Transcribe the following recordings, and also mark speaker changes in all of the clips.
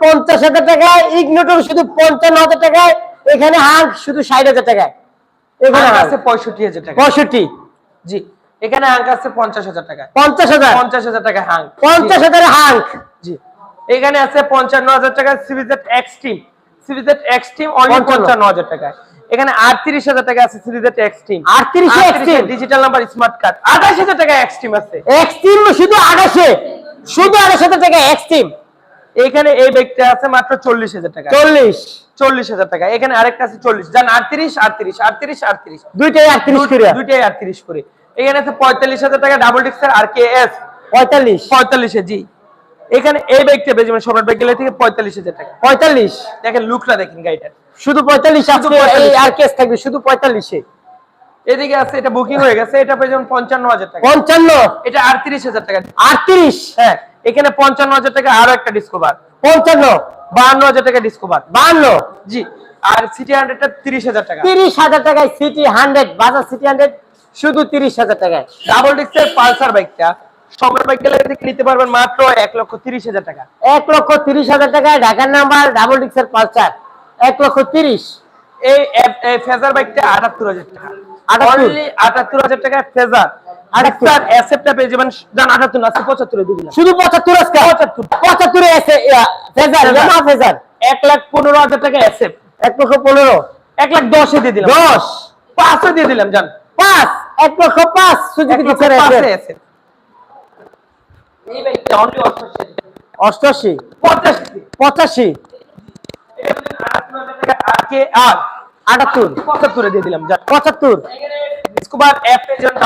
Speaker 1: পঞ্চাশ হাজার টাকায় ইগনোটর শুধু পঞ্চান্ন হাজার টাকায় এখানে হাঁক শুধু ষাট হাজার টাকায়। এখানে
Speaker 2: আছে পঁয়ষট্টি হাজার টাকা
Speaker 1: পঁয়ষট্টি।
Speaker 2: জি এখানে আঙ্ক আছে পঞ্চাশ হাজার টাকা
Speaker 1: পঞ্চাশ হাজার।
Speaker 2: পঞ্চাশ হাজার টাকা হাঙ্ক
Speaker 1: পঞ্চাশ হাজার হাঁক
Speaker 2: জি এখানে আছে পঞ্চান্ন হাজার টাকা সিরিজের এক্সট্রিম সিরিজের এক্সট্রিম অনলি পঞ্চান্ন। হাজার টাকা এখানে আটত্রিশ হাজার টাকা আছে সিরিজের এক্সট্রিম
Speaker 1: 38 এ Extreme?
Speaker 2: Digital number smart card আঠাশ হাজার টাকা এক্সট্রিম আছে।
Speaker 1: এক্সট্রিম শুধু আঠাশে। শুধু আঠাশ হাজার টাকা এক্সট্রিম
Speaker 2: এখানে এই ব্যক্তি আছে মাত্র চল্লিশ হাজার টাকা।
Speaker 1: চল্লিশ।
Speaker 2: চল্লিশ হাজার টাকা। এখানে আরেকটা আছে চল্লিশ। যান আটত্রিশ আটত্রিশ আটত্রিশ আটত্রিশ।
Speaker 1: দুইটাই আটত্রিশ করে।
Speaker 2: দুইটাই আটত্রিশ করে। এখানে আছে পঁয়তাল্লিশ হাজার টাকা ডাবল ডিক্সের আর কে এস
Speaker 1: পঁয়তাল্লিশ।
Speaker 2: পঁয়তাল্লিশে জি। এখানে এই বাইকটা বেজমেন্ট সম্রাট বাইক গেলে থেকে পঁয়তাল্লিশ হাজার টাকা।
Speaker 1: পঁয়তাল্লিশ।
Speaker 2: দেখেন লুকটা দেখেন গাড়িটার
Speaker 1: শুধু পঁয়তাল্লিশ আজকে
Speaker 2: 45
Speaker 1: এই আর কেস থাকবে শুধু পঁয়তাল্লিশে।
Speaker 2: এদিকে আছে এটা বুকিং হয়ে গেছে এটা পেয়েছেন পঞ্চান্ন হাজার টাকা।
Speaker 1: পঞ্চান্ন?
Speaker 2: এটা আটত্রিশ হাজার টাকা।
Speaker 1: আটত্রিশ?
Speaker 2: হ্যাঁ এখানে পঞ্চান্ন হাজার টাকা আরও একটা ডিসকভার
Speaker 1: পঞ্চান্ন?
Speaker 2: বাহান্ন হাজার টাকা ডিসকভার
Speaker 1: বান্ন
Speaker 2: জি আর সিটি হান্ড্রেডটা তিরিশ হাজার টাকা।
Speaker 1: তিরিশ হাজার টাকায় সিটি হান্ড্রেড বাজার সিটি হান্ড্রেড শুধু তিরিশ হাজার টাকায়।
Speaker 2: ডাবল ডিস্কের পালসার বাইকটা সম্রাট বাইক থেকে নিতে পারবেন মাত্র এক লক্ষ তিরিশ হাজার টাকা।
Speaker 1: এক লক্ষ তিরিশ হাজার টাকায় ঢাকার নাম্বার ডাবল ডিক্সের পালসার এক লক্ষ তিরিশ।
Speaker 2: এই ফেজার বাইকটা আটাত্তর হাজার টাকা।
Speaker 1: 78
Speaker 2: অনলি আটাত্তর। হাজার টাকা ফেজার।
Speaker 1: আটাত্তর।
Speaker 2: আটাত্তর অ্যাসেপ্টটা পেয়ে যাবেন জান আটাত্তর না পঁচাত্তরে দিয়ে দিলাম।
Speaker 1: শুধু পঁচাত্তর আজকে?
Speaker 2: পঁচাত্তর।
Speaker 1: পঁচাত্তরে ফেজার
Speaker 2: ফেজার।
Speaker 1: জামা ফেজার?
Speaker 2: এক লাখ পনেরো হাজার টাকা অ্যাসেপ্ট
Speaker 1: এক লক্ষ পনেরো?
Speaker 2: এক লাখ দশে দিয়ে দিলাম।
Speaker 1: দশ?
Speaker 2: পাঁচে দিয়ে দিলাম জান।
Speaker 1: পাঁচ? এক লক্ষ পাঁচ? সুযোগ
Speaker 2: অষ্টআশি।
Speaker 1: অষ্টআশি?
Speaker 2: পঁচাশি।
Speaker 1: পঁচাশি?
Speaker 2: আর?
Speaker 1: আটাত্তর।
Speaker 2: পঁচাত্তরে দিয়ে দিলাম
Speaker 1: পঁচাত্তর।
Speaker 2: স্কুবার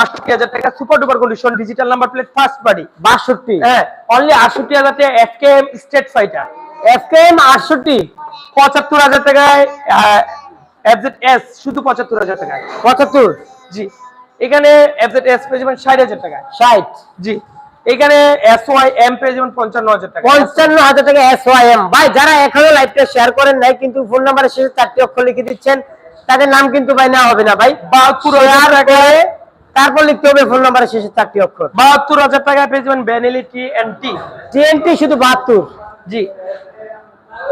Speaker 2: আটষট্টি হাজার টাকা super duper condition digital number plate first party
Speaker 1: বাষট্টি।
Speaker 2: হ্যাঁ অনলি আটষট্টি হাজার টাকা F K M state fighter
Speaker 1: F K M আটষট্টি।
Speaker 2: পঁচাত্তর হাজার টাকায় এফজেড এস শুধু পঁচাত্তর হাজার টাকায়।
Speaker 1: পঁচাত্তর।
Speaker 2: জি। এখানে এফজেড এস পেয়ে যাবেন ষাট হাজার টাকায়।
Speaker 1: ষাট।
Speaker 2: জি। এখানে এস ওয়াই এম পেয়ে যাবেন পঞ্চান্ন হাজার টাকা
Speaker 1: পঞ্চান্ন হাজার টাকা এস ওয়াই এম ভাই যারা এখনও লাইভটা শেয়ার করেন নাই কিন্তু ফোন নাম্বারের শেষে চারটি অক্ষর লিখে দিচ্ছেন তাদের নাম কিন্তু ভাই নেওয়া হবে না ভাই। তারপর লিখতে হবে ফোন নাম্বারের শেষে চারটি অক্ষর।
Speaker 2: বাহাত্তর হাজার টাকায় পেয়ে যাবেন ভ্যানিলি টি এন্ড টি
Speaker 1: টিএনটি শুধু বাহাত্তর।
Speaker 2: জি।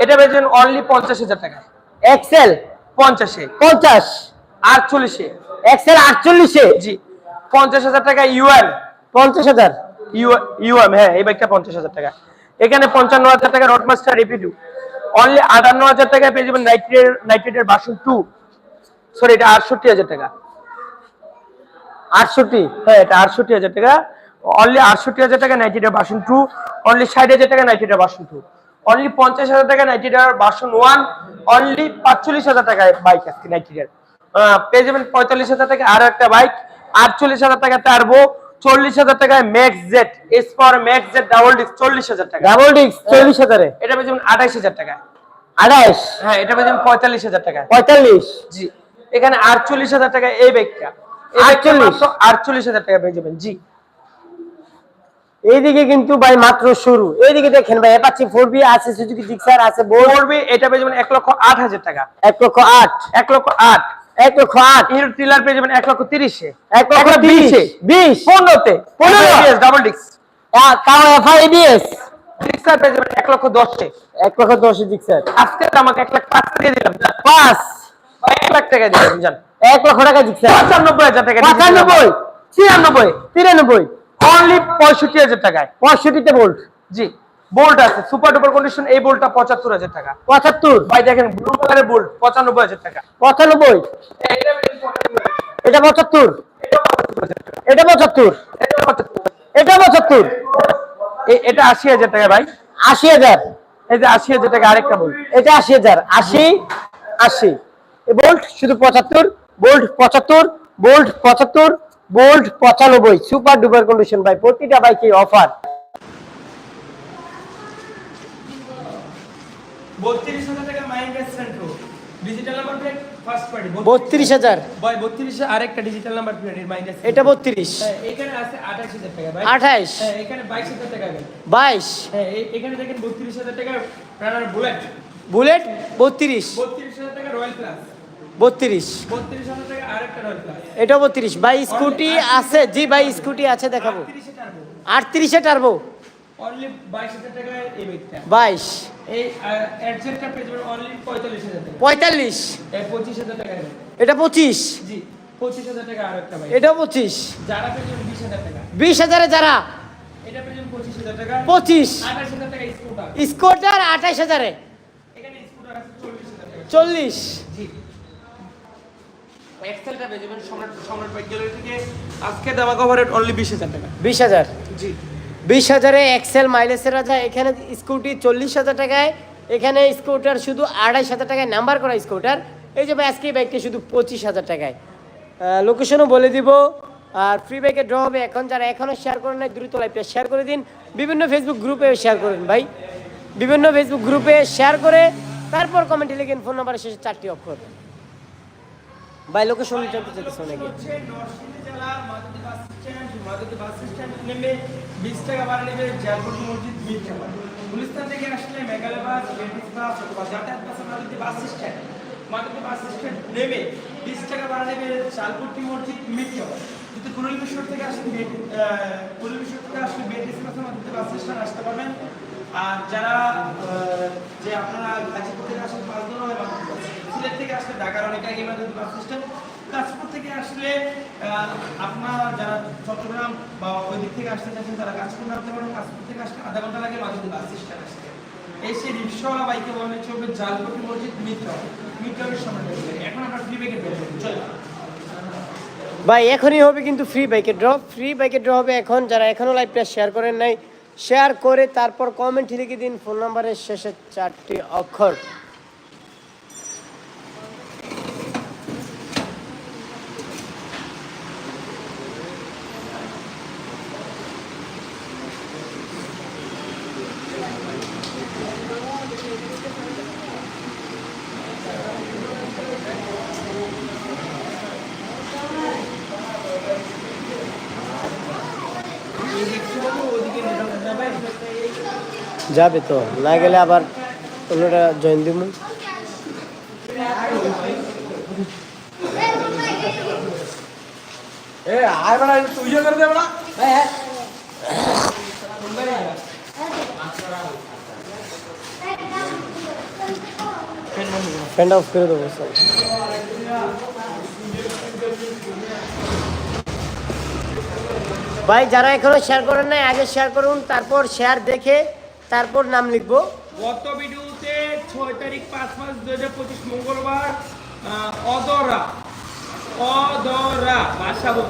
Speaker 2: এটা পেয়ে যাবেন অনলি পঞ্চাশ হাজার টাকায়
Speaker 1: এক্সেল
Speaker 2: পঞ্চাশে
Speaker 1: পঞ্চাশ।
Speaker 2: আটচল্লিশে
Speaker 1: এক্সেল আটচল্লিশে
Speaker 2: জি। পঞ্চাশ হাজার টাকা ইউএম
Speaker 1: পঞ্চাশ হাজার।
Speaker 2: ইউএম হ্যাঁ এই বাইকটা পঞ্চাশ হাজার টাকা। এখানে পঞ্চান্ন হাজার টাকা রডমাস্টার রিপিটু অনলি আটান্ন হাজার টাকায় পেয়ে যাবেন নাইট্রেটের নাইট্রেটের বাসন টু সরি এটা আটষট্টি হাজার টাকা।
Speaker 1: আটষট্টি?
Speaker 2: হ্যাঁ এটা আটষট্টি হাজার টাকা। অনলি আটষট্টি হাজার টাকা নাইট্রেটের বাসন টু অনলি ষাট হাজার টাকা নাইট্রেটের বাসন টু অনলি পঞ্চাশ হাজার টাকা নাইট্রেটের বাসন ওয়ান অনলি পাঁচচল্লিশ হাজার টাকায় বাইক আজকে নাইট্রেটের পেয়ে যাবেন পঁয়তাল্লিশ হাজার টাকা আরও একটা বাইক আটচল্লিশ হাজার টাকা টার্বো চল্লিশ হাজার টাকায় Max Z S power Max Z double disc চল্লিশ হাজার টাকা
Speaker 1: ডাবল ডিস্ক চল্লিশ হাজারে?
Speaker 2: এটা পেয়ে যাবেন আঠাইশ হাজার টাকা
Speaker 1: আঠাইশ?
Speaker 2: হ্যাঁ এটা পেয়ে যাবেন পঁয়তাল্লিশ হাজার টাকা
Speaker 1: পঁয়তাল্লিশ?
Speaker 2: জি। এখানে আটচল্লিশ হাজার টাকা এই ব্যাগটা।
Speaker 1: আটচল্লিশ?
Speaker 2: হাজার টাকা পেয়ে যাবেন জি।
Speaker 1: এইদিকে কিন্তু ভাই মাত্র শুরু। এইদিকে দেখেন ভাই অ্যাপাচি বি আছে সুজুকি ডিক্সার আছে বোর
Speaker 2: ফোর বি এটা পেয়ে যাবেন এক লক্ষ আট হাজার টাকা।
Speaker 1: এক লক্ষ 8
Speaker 2: 1 লক্ষ 8
Speaker 1: 1 লক্ষ আট?
Speaker 2: হিরো টিলার পেয়ে যাবেন এক লক্ষ 30
Speaker 1: এ 1 লক্ষ 20
Speaker 2: এ
Speaker 1: 20
Speaker 2: 15
Speaker 1: তে
Speaker 2: 15 ডাবল
Speaker 1: ডিক্স তাও এফআইবিএস
Speaker 2: ডিক্সার পেয়ে যাবেন এক লক্ষ 10
Speaker 1: এ 1 লক্ষ 10 এ জিক্সার
Speaker 2: আজকে আমাকে এক লাখ পাঁচ দিয়ে দিলাম।
Speaker 1: পাঁচ?
Speaker 2: লাখ টাকা জান
Speaker 1: এক লক্ষ টাকা জিক্সার
Speaker 2: পঁচানব্বই হাজার টাকা
Speaker 1: পঁচানব্বই
Speaker 2: ছিয়ানব্বই
Speaker 1: তিরানব্বই।
Speaker 2: অনলি পঁয়ষট্টি হাজার টাকায়।
Speaker 1: পঁয়ষট্টিতে ভোল্ট
Speaker 2: জি বোল্ট আছে সুপার ডুপার কন্ডিশন এই বোল্টটা পঁচাত্তর হাজার টাকা।
Speaker 1: পঁচাত্তর।
Speaker 2: ভাই দেখেন ব্লু কালারের বোল্ট পঁচানব্বই হাজার টাকা।
Speaker 1: পঁচানব্বই। এটা পঁচাত্তর। এটা পঁচাত্তর। এটা পঁচাত্তর।
Speaker 2: এটা আশি হাজার টাকা ভাই।
Speaker 1: আশি হাজার।
Speaker 2: এই যে আশি হাজার টাকা আরেকটা বোল্ট
Speaker 1: এটা আশি হাজার। আশি আশি। বোল্ট শুধু পঁচাত্তর বোল্ট পঁচাত্তর বোল্ট পঁচাত্তর বোল্ট পঁচানব্বই সুপার ডুপার কন্ডিশন ভাই প্রতিটা বাইকে অফার
Speaker 2: বত্রিশ হাজার টাকা মাইন্ডেস Santro digital number plate first party
Speaker 1: বত্রিশ হাজার।
Speaker 2: ভাই বত্রিশে আরেকটা ডিজিটাল নাম্বার প্লেট মাইন্ডেস
Speaker 1: এটা বত্রিশ।
Speaker 2: এখানে আছে আঠাশ হাজার টাকা ভাই।
Speaker 1: আঠাইশ
Speaker 2: হ্যাঁ এখানে টাকা হ্যাঁ এখানে দেখেন টাকা রানার বুলেট
Speaker 1: বুলেট বত্রিশ।
Speaker 2: বত্রিশ হাজার টাকা রয়্যাল প্লাস
Speaker 1: বত্রিশ। এটা বত্রিশ। ভাই স্কুটি আছে। জি ভাই স্কুটি আছে দেখাবো।
Speaker 2: তিরিশে
Speaker 1: আটত্রিশে টার্বো
Speaker 2: বাইশ পঁয়তাল্লিশ এই পঁচিশ।
Speaker 3: এটা পঁচিশ।
Speaker 2: বিশ হাজার
Speaker 3: যারা?
Speaker 2: এটা পঁচিশ
Speaker 3: পঁচিশ।
Speaker 2: আঠাশ হাজার টাকা স্কুটার
Speaker 3: স্কুটার আঠাইশ হাজারে
Speaker 2: এখানে স্কুটার আছে চল্লিশ হাজার টাকা
Speaker 3: চল্লিশ
Speaker 2: জি এক্সেলটা যাবেন সম্রাট সম্রাট বাইক থেকে আজকে দামা কভার রেট অনলি বিশ হাজার টাকা।
Speaker 3: বিশ হাজার?
Speaker 2: জি।
Speaker 3: বিশ হাজারে এক্সেল মাইলেজের রাজা এখানে স্কুটি চল্লিশ হাজার টাকায় এখানে স্কুটার শুধু আড়াইশ হাজার টাকায় নাম্বার করা স্কুটার এই যে আজকে বাইকটি শুধু পঁচিশ হাজার টাকায়। লোকেশনও বলে দিব। আর ফ্রি বাইকে ড্র হবে এখন যারা এখনও শেয়ার করেন নাই দ্রুত লাইভটা শেয়ার করে দিন। বিভিন্ন ফেসবুক গ্রুপে শেয়ার করেন ভাই। বিভিন্ন ফেসবুক গ্রুপে শেয়ার করে তারপর কমেন্টে লিখেন ফোন নাম্বারের শেষে চারটি অক্ষর ভাই লোকেশন জানতে চাইতেছে অনেকে।
Speaker 2: নরসিংদী জেলা মাদুদি বাস স্ট্যান্ড। বাস স্ট্যান্ড নেমে বিশ টাকা ভাড়া নেবে জিয়ারপুর মসজিদ মির্জাপুর। গুলিস্তান থেকে আসলে মেঘালয় বাস লেডিস বাস যাতায়াত বাস বাস স্ট্যান্ড। মাদুদি বাস স্ট্যান্ড নেমে বিশ টাকা ভাড়া নেবে চালপুরটি মসজিদ মির্জাপুর। যদি কুরুল মিশর থেকে আসেন কুরুল মিশর থেকে আসলে বেডিস বাসে বাস স্ট্যান্ড আসতে পারবেন। আর যারা যে আপনারা গাজীপুর থেকে দিন হয় সিলেট থেকে আসলে ঢাকার অনেক আগে বাস কাশপুর থেকে আসলে আপনারা যারা চট্টগ্রাম বা ওই দিক থেকে আসতে তারা কাশপুর নামতে পারেন থেকে আসলে আধা ঘণ্টা লাগে মাঝে বাস স্ট্যান্ড আসতে। এসে রিক্সাওয়ালা বাইকে বলে চলবে জালপটি মসজিদ মিত্র মিত্রের এখন আমরা ফ্রি বের
Speaker 3: ভাই, এখনই হবে কিন্তু ফ্রি বাইকের ড্রপ ফ্রি বাইকের ড্রপ হবে এখন। যারা এখনও লাইভটা শেয়ার করেন নাই শেয়ার করে তারপর কমেন্ট লিখে দিন। ফোন নাম্বারের শেষের চারটি অক্ষর।
Speaker 2: যাবে
Speaker 3: যাবে তো না গেলে আবার অন্যটা জয়েন দিব।
Speaker 2: এ আয় বড়া তুই ইয়ে করে দে বড়া।
Speaker 3: ফ্যান অফ করে দেবো স্যার ভাই, যারা এখনও শেয়ার করেন নাই, আগে শেয়ার করুন, তারপর শেয়ার দেখে, তারপর নাম লিখব।
Speaker 2: গত ভিডিওতে ছয় তারিখ পাঁচ মাস দু হাজার পঁচিশ মঙ্গলবার অদরা অদরা বাসাবো,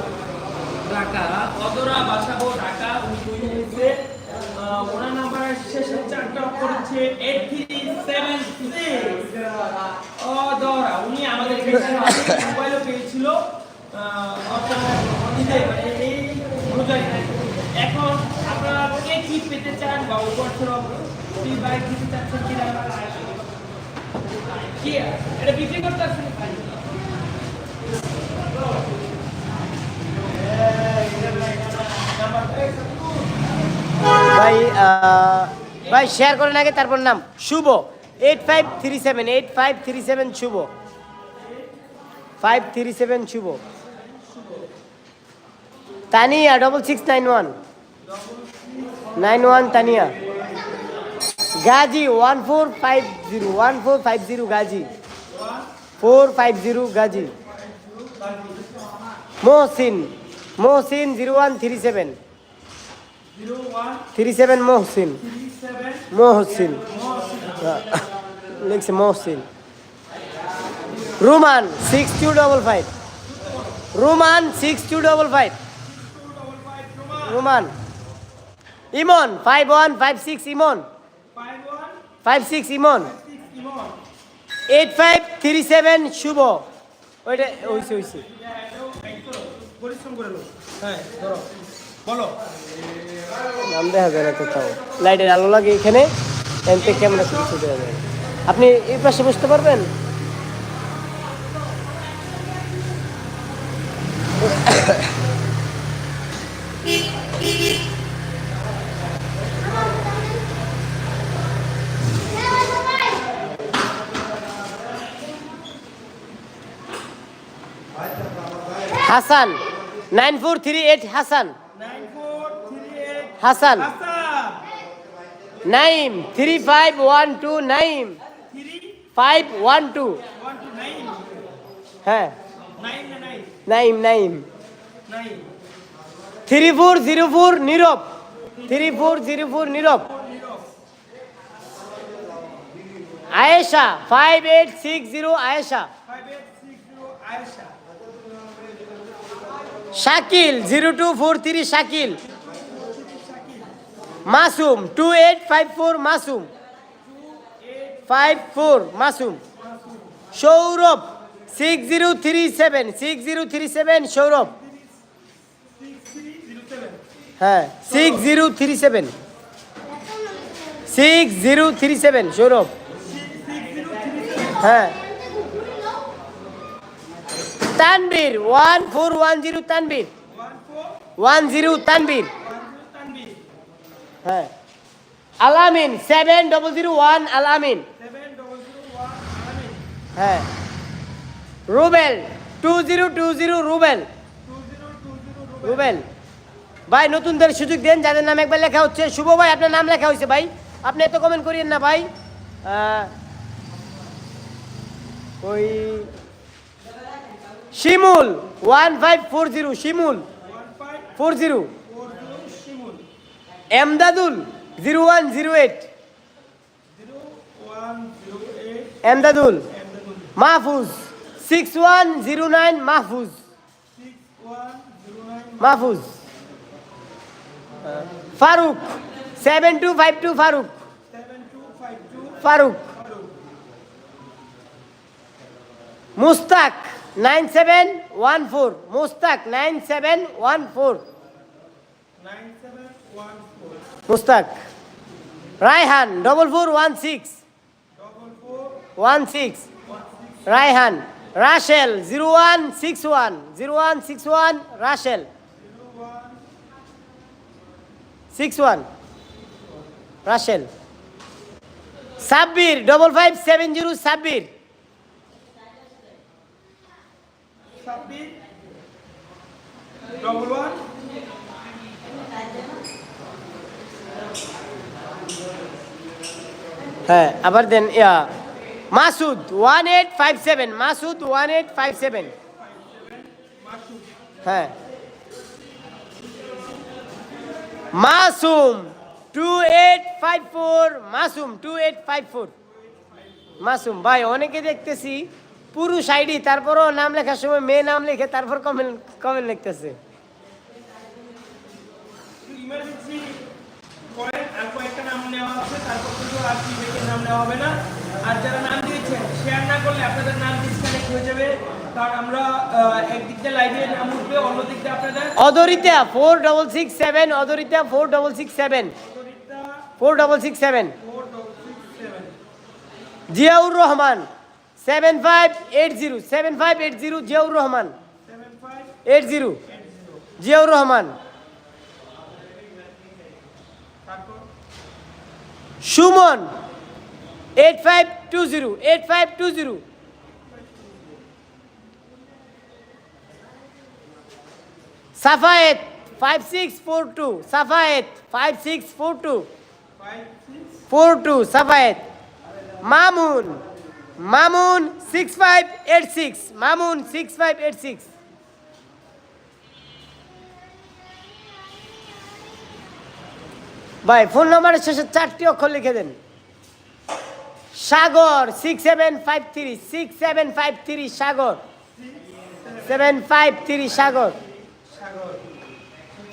Speaker 2: ঢাকা, অদরা বাসাবো, ঢাকা ওনার নাম্বার শেষে চারটা অক্ষর হচ্ছে এইট থ্রি সেভেন অদরা, উনি আমাদের মোবাইলও পেয়েছিল মানে এই রোজায়। এখন আপনারা কে কি পেতে চান বা চাচ্ছেন কিনা এটা বিক্রি করতে আসছেন
Speaker 3: ভাই ভাই শেয়ার করেন আগে, তারপর নাম। Shubho. Eight five three seven eight five three seven Shubho. Five three seven Shubho. Tania double six nine one nine one Tania. Gazi one four five zero one four five zero Gazi. Four five zero Gazi. Mohsin Mohsin zero one three seven three seven Mohsin Mohsin লিখছে Mohsin Ruman six two double five Ruman six two double five Ruman Emon five one five six Emon.
Speaker 2: Five
Speaker 3: six Emon. Eight five three seven Shuvo. ওইটা হইছে হইছে। নাম দেখা যায় না কোথাও। লাইটের আলো লাগে এখানে ক্যামেরা না। আপনি এই পাশে বসতে পারবেন? Hasan. Nine four three eight Hasan. Hasan. Naim, three five one two Naim. Five one two. হ্যাঁ। Naim Naim. Three four zero four Nirob. Three four zero four Nirob. Ayesha five eight six zero Ayesha
Speaker 2: five eight six zero Ayesha
Speaker 3: Shakil, zero two four three Shakil. Masum, two eight five four Masum. Five four Masum. Sourav, six zero three seven, six zero three seven, Sourav. হ্যাঁ six zero three seven. Six zero three seven, Sourav. হ্যাঁ। Tanvir one four one zero Tanvir
Speaker 2: one
Speaker 3: zero Tanvir হ্যাঁ Alamin seven double zero one Alamin হ্যাঁ Rubel two zero two zero Rubel Rubel ভাই, নতুনদের সুযোগ দেন, যাদের নাম একবার লেখা হচ্ছে। শুভ ভাই, আপনার নাম লেখা হয়েছে ভাই। আপনি এত কমেন্ট করিয়েন না ভাই। ওই Shimul, one five four zero, Shimul. Four zero. Emdadul, zero one zero eight. Emdadul. Mahfuz, six one zero nine Mahfuz. Mahfuz. Faruk, seven two five two Faruk. Faruk. Mustak nine seven one four, Mustak, nine seven one four. Mustak, Raihan double four one six one six Raihan, Rashel zero one six one zero one six one Rashel. Six one Rashel. Sabbir double five seven zero Sabbir. হ্যাঁ আবার দেন, yeah, Masud one eight five seven Masud one eight five seven হ্যাঁ। Masum two eight five four Masum two eight five four Masum, ভাই, অনেকে দেখতেছি পুরুষ ID তারপরও নাম লেখার সময় মেয়ে নাম লিখে তারপর কমেন্ট কমেন্ট লিখতেছে।
Speaker 2: আর যারা নাম দিয়েছেন শেয়ার না করলে আপনাদের নাম ডিসকানেক্ট হয়ে যাবে।
Speaker 3: Adrita four double six seven Adrita four six seven four double six seven
Speaker 2: four double six seven
Speaker 3: Ziaur Rahman. Seven five eight zero seven five eight zero Ziaur Rahman eight zero Ziaur Rahman Sumon eight five two zero eight five two zero Safayet five six four two Safayet five six four two four two Safayet Mamun Mamun six five eight six Mamun six five eight six ভাই phone নম্বরের শেষে চারটি অক্ষর লিখে দেন। Sagar six seven five three six seven five three Sagar. Seven five three Sagar.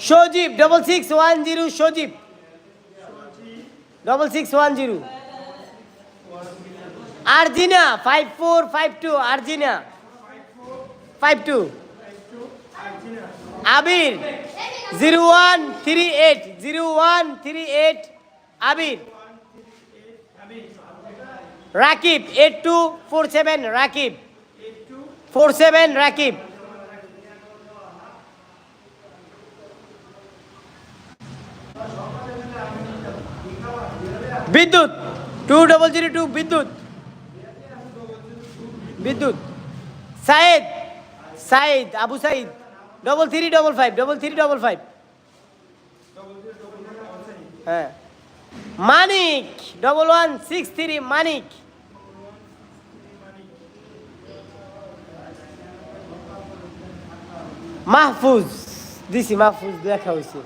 Speaker 3: Sajib double six one zero Sajib. Double six one zero Arjina five four five two Arjina. Five two Abir zero one three eight zero one three eight Abir. Rakib eight two four seven Rakib. Four seven Rakib. Bidyut two double zero two Bidyut. Bidyut. Sayed Sayed Abu Sayed double three double five double three double five হ্যাঁ। Manik double one six three Manik. Mahfuz, দিছি, মাহফুজ দেখা হয়েছে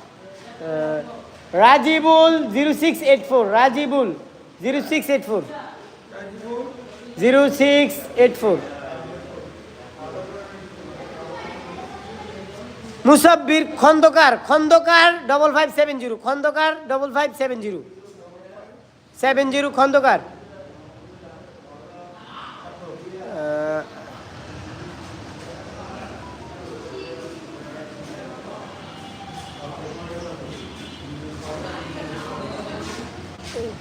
Speaker 3: Rajibul zero six eight four Rajibul zero six eight four zero six eight four. Musabbir Khandaker Khandaker double five seven zero Khandaker double five seven zero seven zero Khandaker.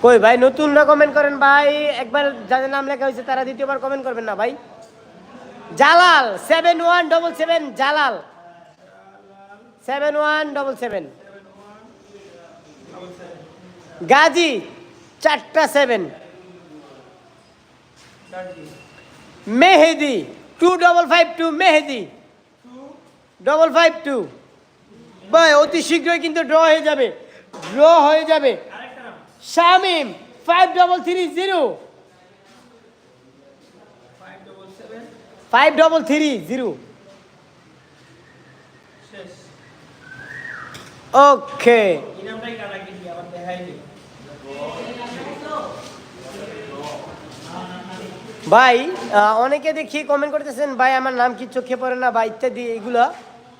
Speaker 3: কই ভাই নতুনরা comment করেন ভাই? একবার যাদের নাম লেখা হয়েছে তারা দ্বিতীয়বার কমেন্ট করবেন না ভাই। Jalal seven one double seven Jalal. Seven one double seven Gazi, চারটা seven Mehedi two double five two Mehedi. Double five two ভাই, অতি শীঘ্রই কিন্তু ড্র হয়ে যাবে। ড্র হয়ে যাবে। Shamim five double three zero five double three zero okay ভাই অনেকে দেখি কমেন্ট করতেছেন, ভাই, আমার নাম কি চোখে পড়ে না? বা ইত্যাদি, এগুলো।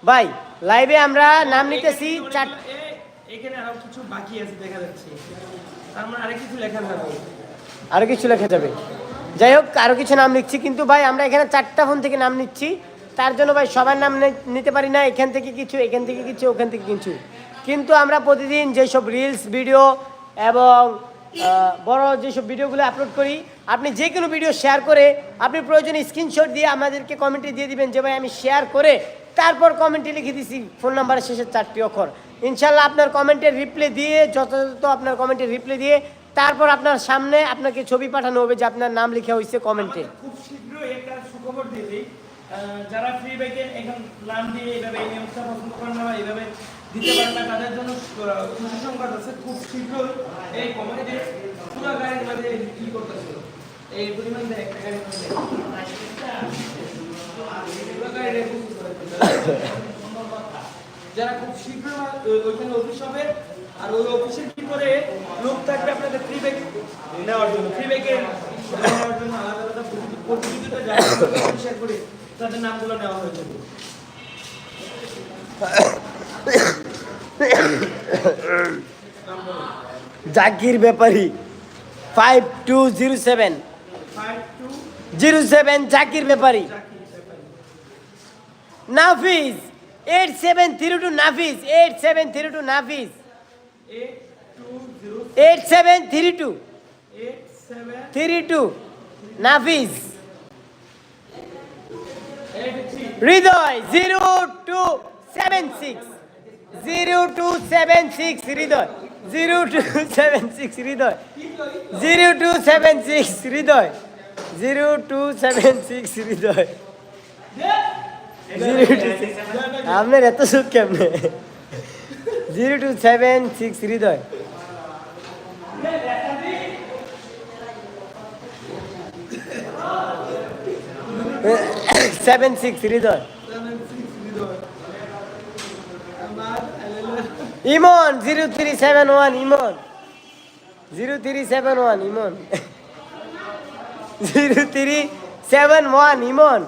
Speaker 3: ভাই লাইভে আমরা নাম নিতেছি চার
Speaker 2: এখানে আরও কিছু বাকি আছে, দেখা যাচ্ছে। মানে
Speaker 3: আরও কিছু লেখা যাবে। যাই হোক আরও কিছু নাম লিখছি, কিন্তু ভাই আমরা এখানে চারটা ফোন থেকে নাম নিচ্ছি। তার জন্য ভাই সবার নাম নিতে পারি না, এখান থেকে কিছু, এখান থেকে কিছু, ওখান থেকে কিছু। কিন্তু আমরা প্রতিদিন যেসব রিলস ভিডিও এবং বড় যেসব ভিডিওগুলো আপলোড করি, আপনি যে কোনো ভিডিও শেয়ার করে আপনি প্রয়োজনে স্ক্রিনশট দিয়ে আমাদেরকে কমেন্টে দিয়ে দিবেন যে ভাই আমি শেয়ার করে তারপর কমেন্টে লিখে দিছি ফোন নাম্বারের শেষে চারটি অক্ষর। ইনশাল্লাহ আপনার কমেন্টের রিপ্লাই দিয়ে যথাযথ আপনার কমেন্টের রিপ্লাই দিয়ে তারপর আপনার সামনে আপনাকে ছবি পাঠানো হবে যে আপনার নাম লেখা হয়েছে কমেন্টে
Speaker 2: খুব শীঘ্রই একটা সুখবর দিয়ে দিই। আহ, যারা ফ্রি এখন নাম দিয়ে এইভাবে এই নিয়মটা পছন্দ করেন না বা এইভাবে দিতে পারেন না তাদের জন্য আহ, খুশি সংবাদ আছে। খুব শীঘ্রই এই পুরো গাড়ির মধ্যে কি করতেছে এই পরিমাণ দেয় একটা গাড়ির মধ্যে পুরো করে দিতেছে। যারা খুব শীঘ্রই ওইখানে অফিস হবে আর ওই অফিসের কি করে লোক থাকবে আপনাদের ফ্রি ব্যাগ নেওয়ার জন্য। ফ্রি ব্যাগে নেওয়ার জন্য আলাদা আলাদা প্রতিযোগিতা যারা শেয়ার করে তাদের নামগুলো নেওয়া হয়ে যাবে।
Speaker 3: Zakir Bepari five two zero seven zero seven Zakir Bepari. Nafiz eight seven three two Nafiz eight seven three two Nafiz
Speaker 2: eight
Speaker 3: seven three two three two
Speaker 2: three
Speaker 3: Hridoy zero two seven six zero two seven six Hridoy zero two seven six Hridoy zero two seven six Hridoy zero two seven six Hridoy আপনার এত সুখ কেমনে? Zero two seven six Hridoy seven six Hridoy Emon, zero three seven one, Emon. Zero three seven one, Emon. Zero three seven one, Emon.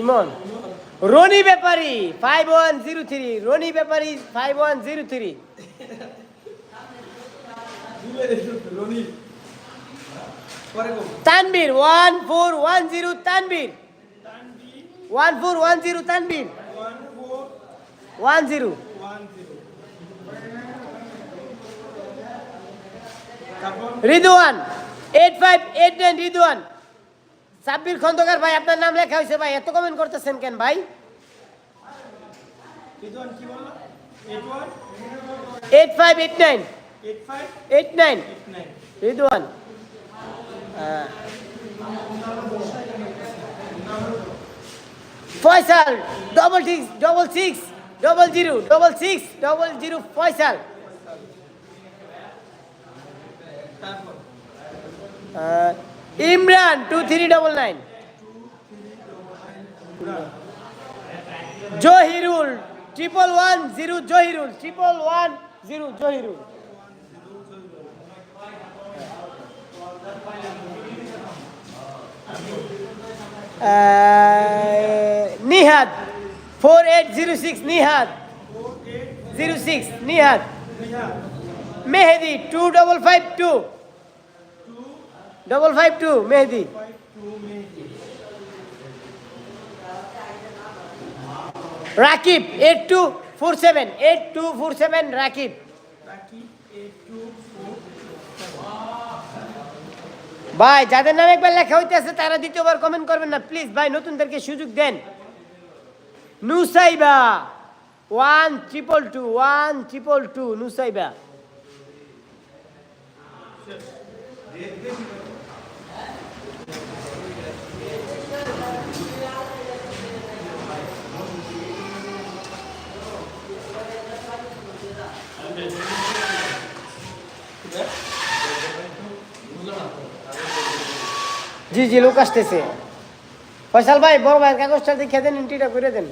Speaker 3: Emon. Roni Bepari five one zero three Roni Bepari five one zero three Tanvir one four one zero Tanvir. One four one zero Tanvir.
Speaker 2: One
Speaker 3: zero Ridwan eight five eight nine Ridwan. Sabbir Khandaker ভাই আপনার নাম লেখা হয়েছে ভাই এত comment করতেছেন কেন ভাই?
Speaker 2: Eight
Speaker 3: five eight nine
Speaker 2: eight
Speaker 3: nine Ridwan Faisal double six double six double zero double six double zero Faisal. Imran two three double nine Zahirul triple one zero Zahirul triple one zero Zahirul. Nihad four eight zero six Nihad. Zero six Nihad. Mehedi two double five two double five two Mehedi Rakib eight two four seven eight two four seven Rakib ভাই, যাদের নামে একবার লেখা হইতেছে, তারা দ্বিতীয়বার comment করবেন না প্লিজ ভাই, নতুনদেরকে সুযোগ দেন। Nusaiba one triple two one triple two Nusaiba. জি জি লোক আসতেছে। ফয়সাল ভাই বড় ভাই কাগজটা দেখে দেন এন্ট্রিটা করে দেন।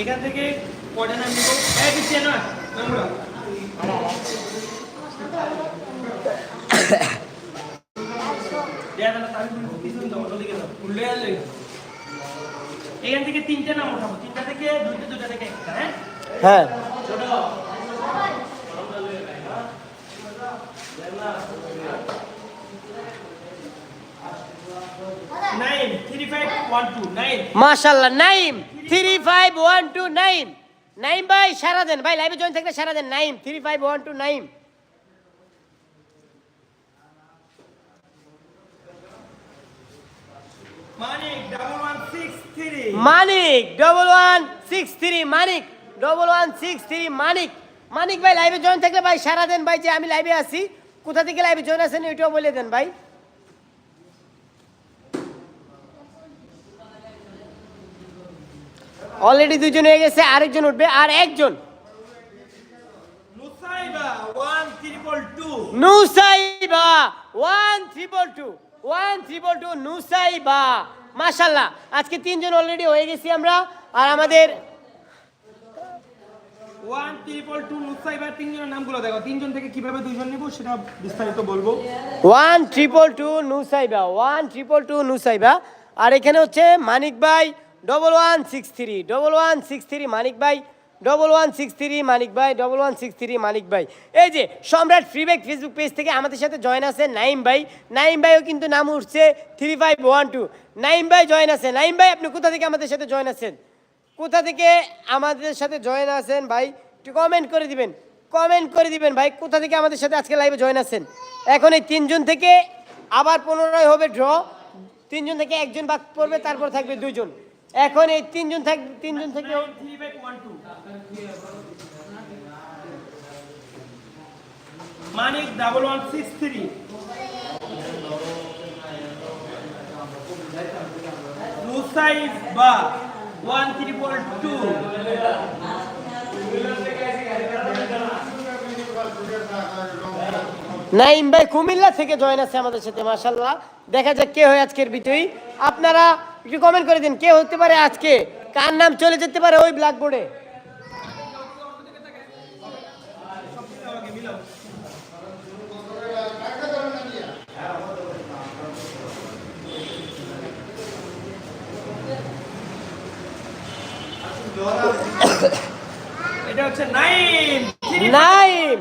Speaker 2: এখান থেকে কয়টা নাম দিব এক ইচ্ছে না নামগুলো দেয়া তাহলে তারিখ পিছন দাও ওদিকে দাও। উল্লে আসলে এখান থেকে তিনটে নাম উঠাবো তিনটা থেকে দুইটা দুইটা থেকে একটা হ্যাঁ?
Speaker 3: হ্যাঁ।
Speaker 2: ছোট।
Speaker 3: মাশাল্লাহ Naim. Three five one two Naim. ভাই সারা দেন। ভাই লাইভে জয়েন থাকলে সারা দেন। Naim three five one two Naim.
Speaker 2: Manik double one six three
Speaker 3: Manik double one six three Manik Manik Manik ভাই লাইভে জয়েন থাকলে ভাই সারা দেন ভাই যে আমি লাইভে আছি কোথা থেকে লাইভে জয়েন আছেন এটাও বলে দেন ভাই। অলরেডি দুজন হয়ে গেছে আরেকজন উঠবে আর একজন। Nusaiba one triple two one triple two Nusaiba মাশাল্লাহ আজকে তিনজন অলরেডি হয়ে গেছি আমরা আর আমাদের
Speaker 2: ওয়ান ট্রিপল টু মুসাইবা তিনজনের নামগুলো দেখো। তিনজন থেকে কীভাবে দুইজন নেব সেটা বিস্তারিত বলব।
Speaker 3: One triple two Nusaiba one triple two Nusaiba আর এখানে হচ্ছে মানিক ভাই double one six three double one six three Manik ভাই। Double one six three Manik ভাই double one six three Manik ভাই। এই যে সম্রাট ফ্রিব্যাক ফেসবুক পেজ থেকে আমাদের সাথে জয়েন আছে নাইম ভাই। নাইম ভাইও কিন্তু নাম উঠছে three five one two Naim ভাই জয়েন আছে। নাইম ভাই, আপনি কোথা থেকে আমাদের সাথে জয়েন আছেন? কোথা থেকে আমাদের সাথে জয়েন আছেন ভাই? একটু কমেন্ট করে দিবেন। কমেন্ট করে দিবেন ভাই, কোথা থেকে আমাদের সাথে আজকে লাইভে জয়েন আছেন? এখন এই তিনজন থেকে আবার পুনরায় হবে ড্র তিনজন থেকে একজন বাদ পড়বে, তারপর থাকবে দুইজন। এখন এই তিনজন থাক তিনজন থেকে
Speaker 2: Manik double one six three Musaiba one triple two
Speaker 3: Naim ভাই কুমিল্লা থেকে জয়েন আছে আমাদের সাথে মাশাল্লাহ দেখা যাক কে হয় আজকের বিজয়ী। আপনারা একটু কমেন্ট করে দিন কে হতে পারে আজকে? কার নাম চলে যেতে পারে ওই ব্ল্যাকবোর্ডে
Speaker 2: এটা হচ্ছে nine
Speaker 3: Naim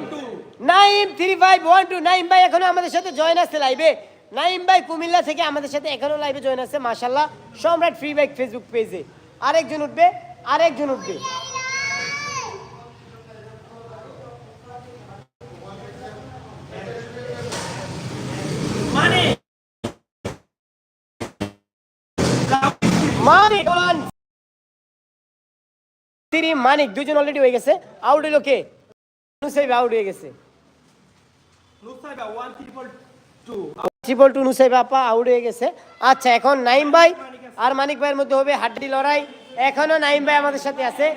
Speaker 3: Naim three five one two Naim ভাই এখনও আমাদের সাথে জয়েন আছে লাইভে নাইম ভাই কুমিল্লা থেকে আমাদের সাথে এখনও লাইভে জয়েন আছে মাশাল্লাহ সম্রাট ফ্রি বাইক ফেসবুক পেজে আরেকজন উঠবে আরেকজন উঠবে।
Speaker 2: মানিক!
Speaker 3: মানিক দুজন অলরেডি হয়ে গেছে। আউট হইল কে? আউট হয়ে গেছে।
Speaker 2: ট্রিপল টু
Speaker 3: নুসাইব আপা আউট হয়ে গেছে। আচ্ছা এখন নাইম ভাই আর মানিক ভাইয়ের মধ্যে হবে হাড্ডি লড়াই। এখনও নাইম ভাই আমাদের সাথে আছে।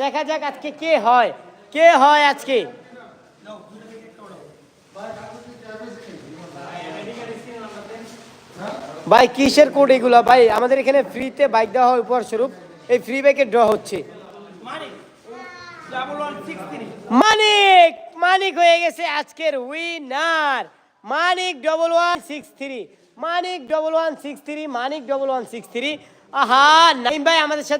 Speaker 3: দেখা যাক আজকে কে হয়। কে হয় আজকে? ভাই কিসের কোড এগুলো? ভাই আমাদের এখানে ফ্রিতে বাইক দেওয়া হয় উপহার স্বরূপ এই ফ্রি বাইকের ড্র হচ্ছে। মানিক! মানিক হয়ে গেছে আজকের winner Manik double one six three Manik double one six three Manik double one six three আহা, নাইম ভাই আমাদের সাথে